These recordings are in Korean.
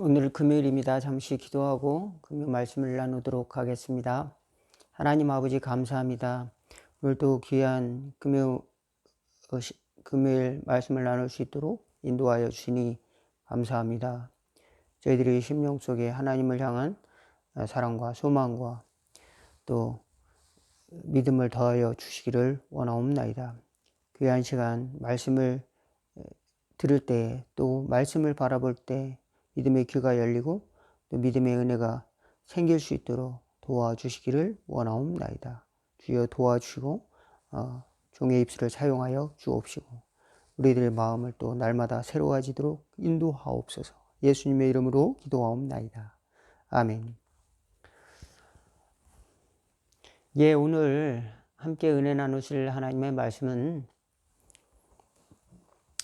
오늘 금요일입니다. 잠시 기도하고 금요 말씀을 나누도록 하겠습니다. 하나님 아버지 감사합니다. 오늘도 귀한 금요 어, 시- 금요일 말씀을 나눌 수 있도록 인도하여 주시니 감사합니다. 저희들의 심령 속에 하나님을 향한 어, 사랑과 소망과 또 믿음을 더하여 주시기를 원하옵나이다. 귀한 시간 말씀을 어, 들을 때 또 말씀을 바라볼 때 믿음의 귀가 열리고 또 믿음의 은혜가 생길 수 있도록 도와주시기를 원하옵나이다. 주여 도와주시고 어, 종의 입술을 사용하여 주옵시고 우리들의 마음을 또 날마다 새로워지도록 인도하옵소서. 예수님의 이름으로 기도하옵나이다. 아멘. 예, 오늘 함께 은혜 나누실 하나님의 말씀은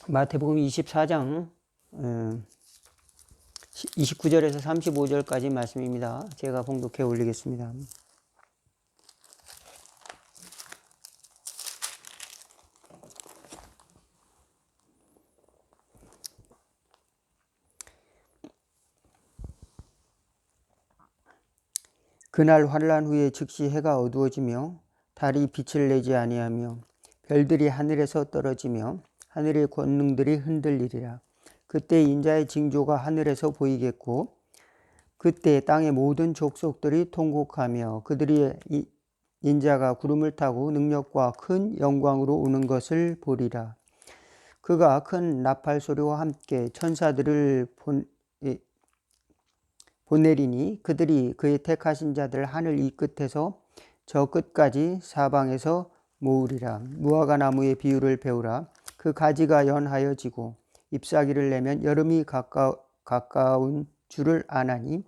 마태복음 24장 29절에서 35절까지 말씀입니다. 제가 봉독해 올리겠습니다. 그날 환란 후에 즉시 해가 어두워지며 달이 빛을 내지 아니하며 별들이 하늘에서 떨어지며 하늘의 권능들이 흔들리리라. 그때 인자의 징조가 하늘에서 보이겠고 그때 땅의 모든 족속들이 통곡하며 그들이 이- 인자가 구름을 타고 능력과 큰 영광으로 오는 것을 보리라. 그가 큰 나팔 소리와 함께 천사들을 본, 이- 보내리니 그들이 그의 택하신 자들 하늘 이 끝에서 저 끝까지 사방에서 모으리라. 무화과 나무의 비유를 배우라. 그 가지가 연하여지고 잎사귀를 내면 여름이 가까, 가까운 줄을 아나니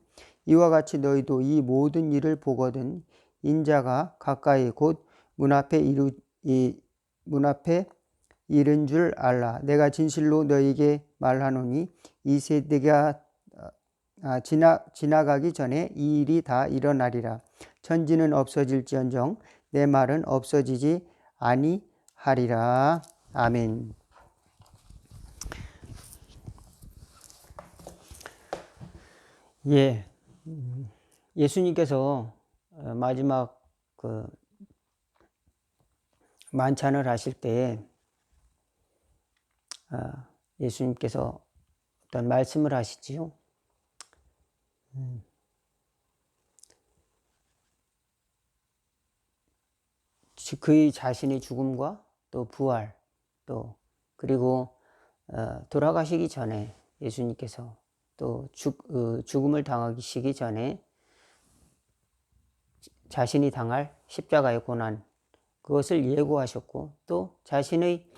이와 같이 너희도 이 모든 일을 보거든 인자가 가까이 곧 문 앞에 이루 이 문 앞에 이른 줄 알라. 내가 진실로 너희에게 말하노니 이 세대가 아, 지나 지나가기 전에 이 일이 다 일어나리라. 천지는 없어질지언정 내 말은 없어지지 아니하리라. 아멘. 예, 음, 예수님께서 어, 마지막 그 만찬을 하실 때 아, 예수님께서 어떤 말씀을 하시지요. 음. 지- 그의 자신의 죽음과 또 부활 또 그리고 어, 돌아가시기 전에 예수님께서 또 죽, 어, 죽음을 당하시기 전에 자신이 당할 십자가의 고난 그것을 예고하셨고 또 자신의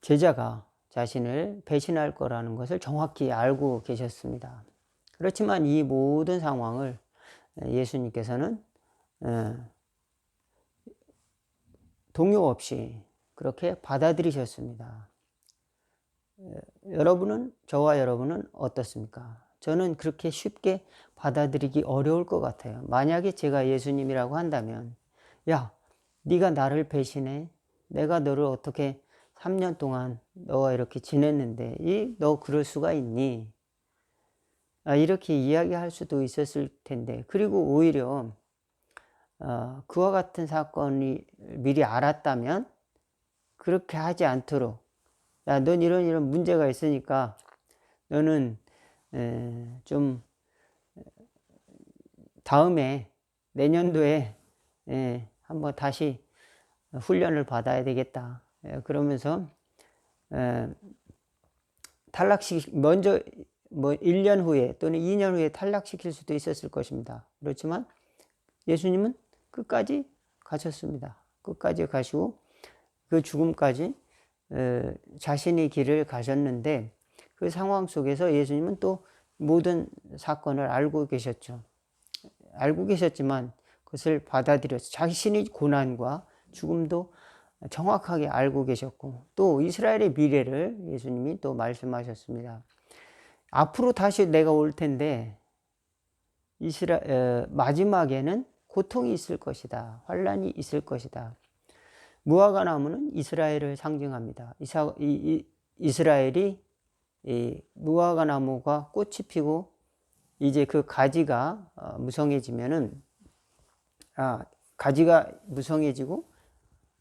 제자가 자신을 배신할 거라는 것을 정확히 알고 계셨습니다. 그렇지만 이 모든 상황을 예수님께서는 어, 동요 없이 그렇게 받아들이셨습니다. 어, 여러분은 저와 여러분은 어떻습니까? 저는 그렇게 쉽게 받아들이기 어려울 것 같아요. 만약에 제가 예수님이라고 한다면, 야, 네가 나를 배신해. 내가 너를 어떻게 3년 동안 너와 이렇게 지냈는데, 이 너 그럴 수가 있니? 아, 이렇게 이야기할 수도 있었을 텐데, 그리고 오히려 어, 그와 같은 사건이 미리 알았다면 그렇게 하지 않도록, 야, 넌 이런 이런 문제가 있으니까 너는 에, 좀 다음에 내년도에 예, 한번 다시 훈련을 받아야 되겠다. 예, 그러면서 에, 탈락시 먼저 뭐 1년 후에 또는 2년 후에 탈락시킬 수도 있었을 것입니다. 그렇지만 예수님은 끝까지 가셨습니다. 끝까지 가시고 그 죽음까지 에, 자신의 길을 가셨는데 그 상황 속에서 예수님은 또 모든 사건을 알고 계셨죠. 알고 계셨지만 그것을 받아들여서 자신의 고난과 죽음도 정확하게 알고 계셨고 또 이스라엘의 미래를 예수님이 또 말씀하셨습니다. 앞으로 다시 내가 올 텐데 이스라 에, 마지막에는 고통이 있을 것이다. 환란이 있을 것이다. 무화과 나무는 이스라엘을 상징합니다. 이사, 이, 이, 이스라엘이 이 무화과 나무가 꽃이 피고 이제 그 가지가 어, 무성해지면은 아 가지가 무성해지고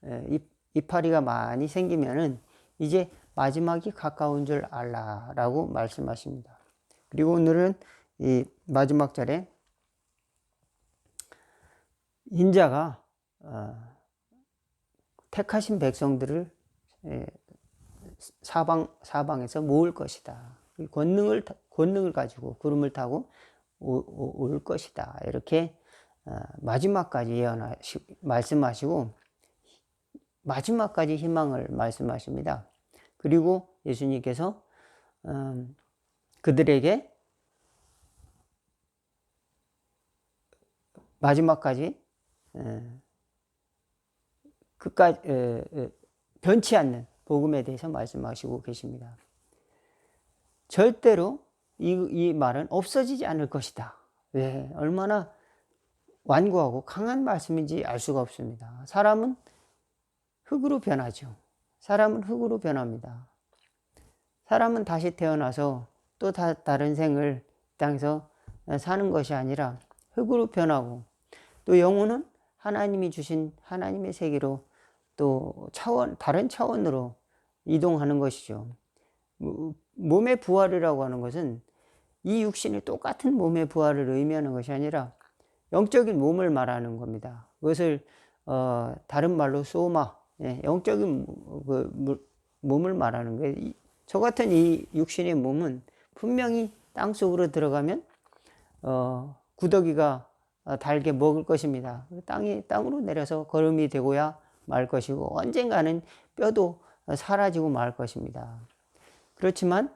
예, 잎, 이파리가 많이 생기면은 이제 마지막이 가까운 줄 알라라고 말씀하십니다. 그리고 오늘은 이 마지막 절에 인자가 어, 택하신 백성들을 예, 사방 사방에서 모을 것이다. 권능을 권능을 가지고 구름을 타고 올 것이다. 이렇게 어, 마지막까지 예언하시 말씀하시고 마지막까지 희망을 말씀하십니다. 그리고 예수님께서 음, 그들에게 마지막까지 끝까지 변치 않는 복음에 대해서 말씀하시고 계십니다. 절대로 이, 이 말은 없어지지 않을 것이다. 왜? 얼마나 완고하고 강한 말씀인지 알 수가 없습니다. 사람은 흙으로 변하죠. 사람은 흙으로 변합니다. 사람은 다시 태어나서 또 다, 다른 생을 땅에서 사는 것이 아니라 흙으로 변하고 또 영혼은 하나님이 주신 하나님의 세계로 또 차원, 다른 차원으로 이동하는 것이죠. 몸의 부활이라고 하는 것은 이 육신이 똑같은 몸의 부활을 의미하는 것이 아니라 영적인 몸을 말하는 겁니다. 그것을 어, 다른 말로 소마, 예, 영적인 그 몸을 말하는 거예요. 저 같은 이 육신의 몸은 분명히 땅 속으로 들어가면 어, 구더기가 달게 먹을 것입니다. 땅이 땅으로 내려서 걸음이 되고야 말 것이고 언젠가는 뼈도 사라지고 말 것입니다. 그렇지만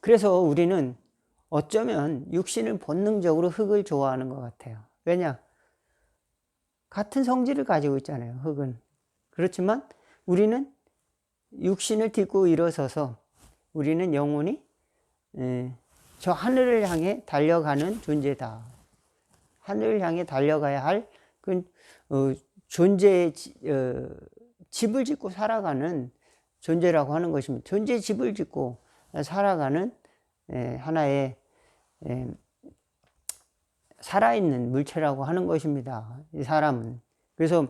그래서 우리는 어쩌면 육신을 본능적으로 흙을 좋아하는 것 같아요. 왜냐? 같은 성질을 가지고 있잖아요. 흙은. 그렇지만 우리는 육신을 딛고 일어서서 우리는 영혼이 저 하늘을 향해 달려가는 존재다. 하늘을 향해 달려가야 할그 어, 존재의 어, 집을 짓고 살아가는 존재라고 하는 것입니다. 존재 집을 짓고 살아가는 에, 하나의 에, 살아있는 물체라고 하는 것입니다. 이 사람은. 그래서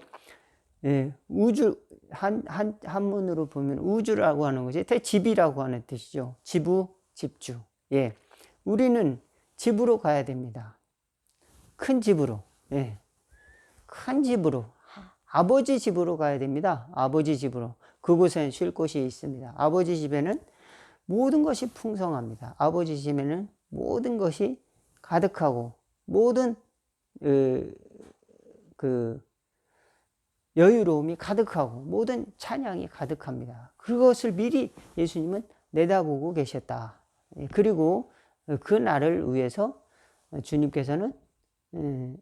예, 우주 한, 한, 한문으로 보면 우주라고 하는 것이 대집이라고 하는 뜻이죠. 지부, 집주. 예. 우리는 집으로 가야 됩니다. 큰 집으로. 예. 큰 집으로. 아버지 집으로 가야 됩니다. 아버지 집으로. 그곳엔 쉴 곳이 있습니다. 아버지 집에는 모든 것이 풍성합니다. 아버지 집에는 모든 것이 가득하고 모든 그, 그 여유로움이 가득하고 모든 찬양이 가득합니다. 그것을 미리 예수님은 내다보고 계셨다. 예, 그리고 그 날을 위해서 주님께서는 예,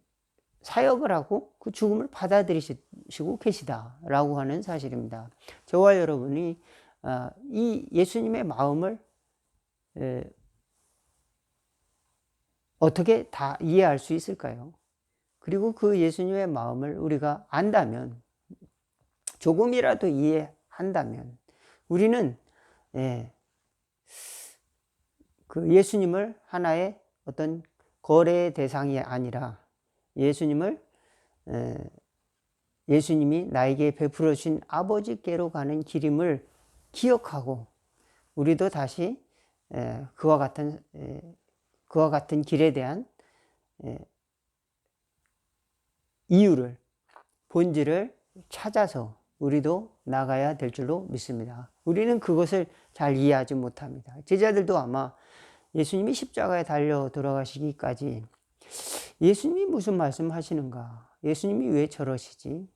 사역을 하고 그 죽음을 받아들이시고 계시다라고 하는 사실입니다. 저와 여러분이 아, 이 예수님의 마음을 예, 어떻게 다 이해할 수 있을까요? 그리고 그 예수님의 마음을 우리가 안다면, 조금이라도 이해한다면, 우리는, 예, 그 예수님을 하나의 어떤 거래의 대상이 아니라 예수님을, 예, 예수님이 나에게 베풀어 주신 아버지께로 가는 길임을 기억하고 우리도 다시 예, 그와 같은 예, 그와 같은 길에 대한 예, 이유를 본질을 찾아서 우리도 나가야 될 줄로 믿습니다. 우리는 그것을 잘 이해하지 못합니다. 제자들도 아마 예수님이 십자가에 달려 돌아가시기까지 예수님이 무슨 말씀 하시는가? 예수님이 왜 저러시지?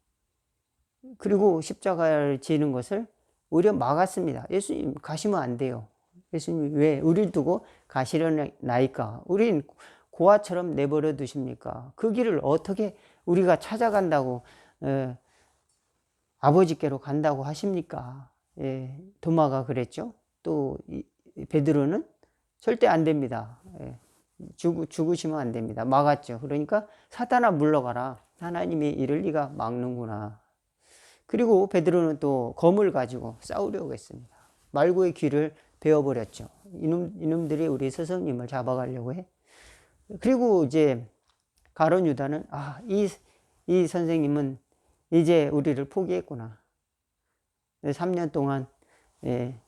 그리고 십자가를 지는 것을 오히려 막았습니다. 예수님 가시면 안 돼요. 예수님 왜 우리를 두고 가시려나이까? 우린 고아처럼 내버려 두십니까? 그 길을 어떻게 우리가 찾아간다고 에, 아버지께로 간다고 하십니까? 예, 도마가 그랬죠. 또 이, 베드로는 절대 안 됩니다. 예, 죽, 죽으시면 안 됩니다. 막았죠. 그러니까 사탄아 물러가라. 하나님이 이를 네가 막는구나. 그리고 베드로는 또 검을 가지고 싸우려고 했습니다. 말고의 귀를 베어버렸죠. 이놈, 이놈들이 우리 스승님을 잡아가려고 해. 그리고 이제 가론 유다는 아, 이, 이 선생님은 이제 우리를 포기했구나. 3년 동안 예,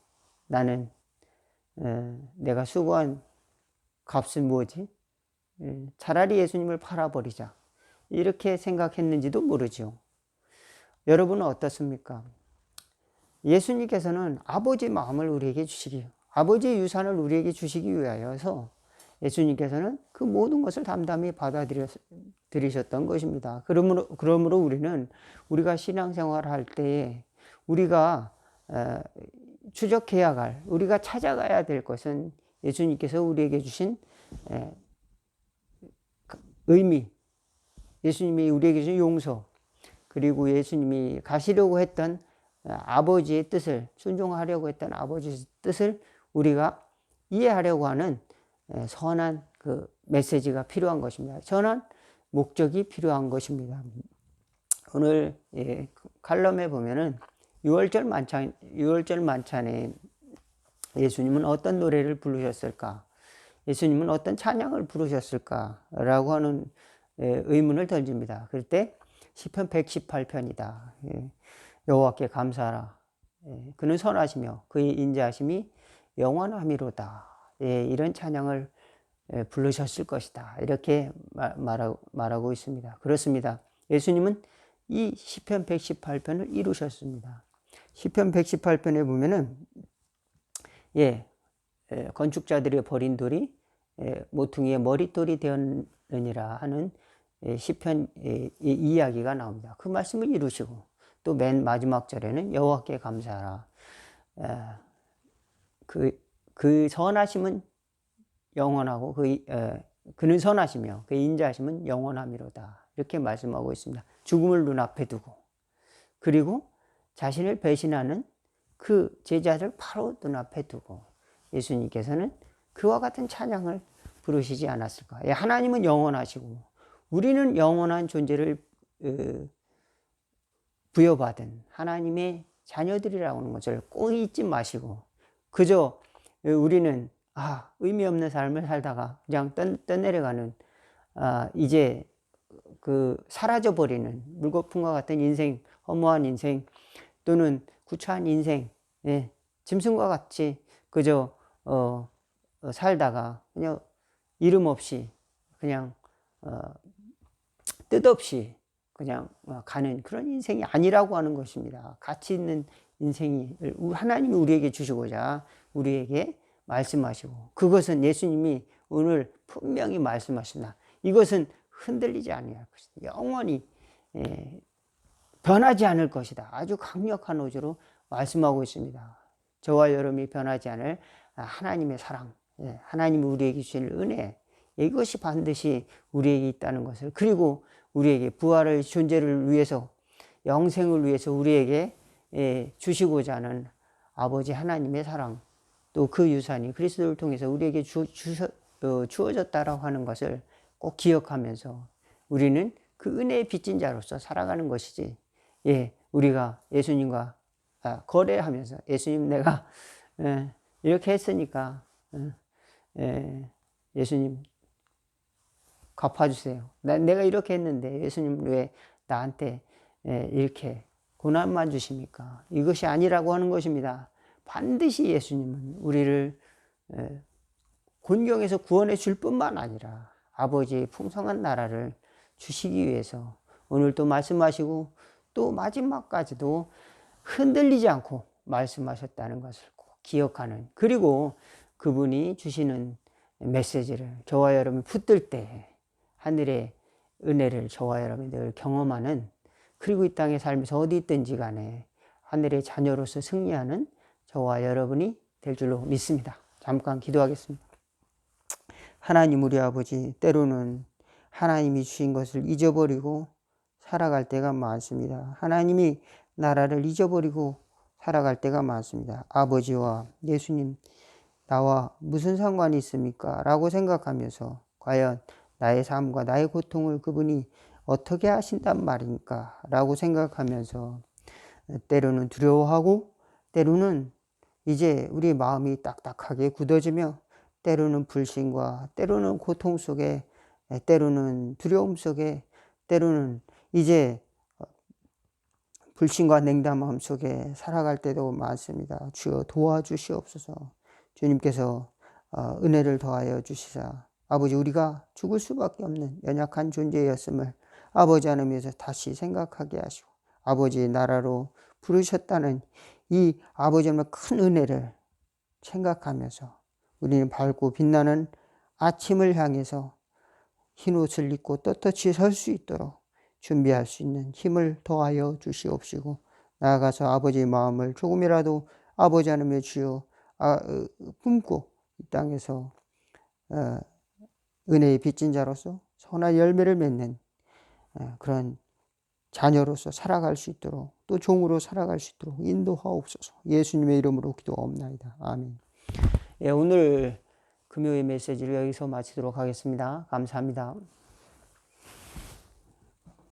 나는 예, 내가 수고한 값은 뭐지? 예, 차라리 예수님을 팔아버리자. 이렇게 생각했는지도 모르죠. 여러분은 어떻습니까? 예수님께서는 아버지 마음을 우리에게 주시기, 아버지의 유산을 우리에게 주시기 위하여서 예수님께서는 그 모든 것을 담담히 받아들이셨던 것입니다. 그러므로, 그러므로 우리는 우리가 신앙생활을 할 때에 우리가 추적해야 갈, 우리가 찾아가야 될 것은 예수님께서 우리에게 주신 의미, 예수님이 우리에게 주신 용서, 그리고 예수님이 가시려고 했던 아버지의 뜻을, 순종하려고 했던 아버지의 뜻을 우리가 이해하려고 하는 선한 그 메시지가 필요한 것입니다. 선한 목적이 필요한 것입니다. 오늘 예, 칼럼에 보면은 6월절 만찬 6월절 만찬에 예수님은 어떤 노래를 부르셨을까? 예수님은 어떤 찬양을 부르셨을까 라고 하는 예, 의문을 던집니다. 그럴 때 시편 118편이다. 예, 여호와께 감사하라. 예, 그는 선하시며 그의 인자하심이 영원함이로다. 이런 찬양을 부르셨을 것이다. 이렇게 말하고 있습니다. 그렇습니다. 예수님은 이 시편 118편을 이루셨습니다. 시편 118편에 보면은 예, 건축자들이 버린 돌이 모퉁이의 머릿돌이 되었느니라 하는 시편 이야기가 나옵니다. 그 말씀을 이루시고 또 맨 마지막 절에는 여호와께 감사하라. 그, 그 선하심은 영원하고 그, 그는 선하시며 그 인자하심은 영원함이로다. 이렇게 말씀하고 있습니다. 죽음을 눈앞에 두고 그리고 자신을 배신하는 그 제자들 바로 눈앞에 두고 예수님께서는 그와 같은 찬양을 부르시지 않았을까. 예, 하나님은 영원하시고 우리는 영원한 존재를 어, 부여받은 하나님의 자녀들이라고 하는 것을 꼭 잊지 마시고 그저 우리는 아 의미 없는 삶을 살다가 그냥 떠, 떠내려가는 아 이제 그 사라져 버리는 물거품과 같은 인생 허무한 인생 또는 구차한 인생 예, 짐승과 같이 그저 어, 어, 살다가 그냥 이름 없이 그냥 어, 뜻없이 그냥 어, 가는 그런 인생이 아니라고 하는 것입니다. 가치 있는 인생이 하나님이 우리에게 주시고자 우리에게 말씀하시고 그것은 예수님이 오늘 분명히 말씀하신다. 이것은 흔들리지 아니할 것이다. 영원히 예, 변하지 않을 것이다. 아주 강력한 어조로 말씀하고 있습니다. 저와 여러분이 변하지 않을 하나님의 사랑, 예, 하나님이 우리에게 주신 은혜, 이것이 반드시 우리에게 있다는 것을 그리고 우리에게 부활의 존재를 위해서 영생을 위해서 우리에게 예, 주시고자 하는 아버지 하나님의 사랑 또 그 유산이 그리스도를 통해서 우리에게 주, 주, 어, 주어졌다라고 하는 것을 꼭 기억하면서 우리는 그 은혜의 빚진 자로서 살아가는 것이지 예, 우리가 예수님과 아, 거래하면서 예수님 내가 예, 이렇게 했으니까 예, 예 예수님 갚아주세요. 나, 내가 이렇게 했는데 예수님 왜 나한테 예, 이렇게 고난만 주십니까? 이것이 아니라고 하는 것입니다. 반드시 예수님은 우리를 예, 곤경에서 구원해 줄 뿐만 아니라 아버지의 풍성한 나라를 주시기 위해서 오늘 또 말씀하시고 또 마지막까지도 흔들리지 않고 말씀하셨다는 것을 꼭 기억하는 그리고 그분이 주시는 메시지를 저와 여러분이 붙들 때 하늘의 은혜를 저와 여러분이 늘 경험하는 그리고 이 땅의 삶에서 어디 있든지 간에 하늘의 자녀로서 승리하는 저와 여러분이 될 줄로 믿습니다. 잠깐 기도하겠습니다. 하나님 우리 아버지 때로는 하나님이 주신 것을 잊어버리고 살아갈 때가 많습니다. 하나님이 나라를 잊어버리고 살아갈 때가 많습니다. 아버지와 예수님 나와 무슨 상관이 있습니까? 라고 생각하면서 과연 나의 삶과 나의 고통을 그분이 어떻게 하신단 말입니까? 라고 생각하면서 때로는 두려워하고 때로는 이제 우리 마음이 딱딱하게 굳어지며 때로는 불신과 때로는 고통 속에 때로는 두려움 속에 때로는 이제 불신과 냉담함 속에 살아갈 때도 많습니다. 주여 도와주시옵소서. 주님께서 어, 은혜를 더하여 주시사 아버지 우리가 죽을 수밖에 없는 연약한 존재였음을 아버지 하나님께서 다시 생각하게 하시고 아버지 나라로 부르셨다는 이 아버지 하나님의 큰 은혜를 생각하면서 우리는 밝고 빛나는 아침을 향해서 흰 옷을 입고 떳떳이 설 수 있도록 준비할 수 있는 힘을 더하여 주시옵시고 나아가서 아버지의 마음을 조금이라도 아버지 하나님의 주여 아, 어, 품고 이 땅에서 어, 은혜의 빚진 자로서 선한 열매를 맺는 어, 그런 자녀로서 살아갈 수 있도록 또 종으로 살아갈 수 있도록 인도하옵소서. 예수님의 이름으로 기도하옵나이다. 아멘. 예, 오늘 금요일 메시지를 여기서 마치도록 하겠습니다. 감사합니다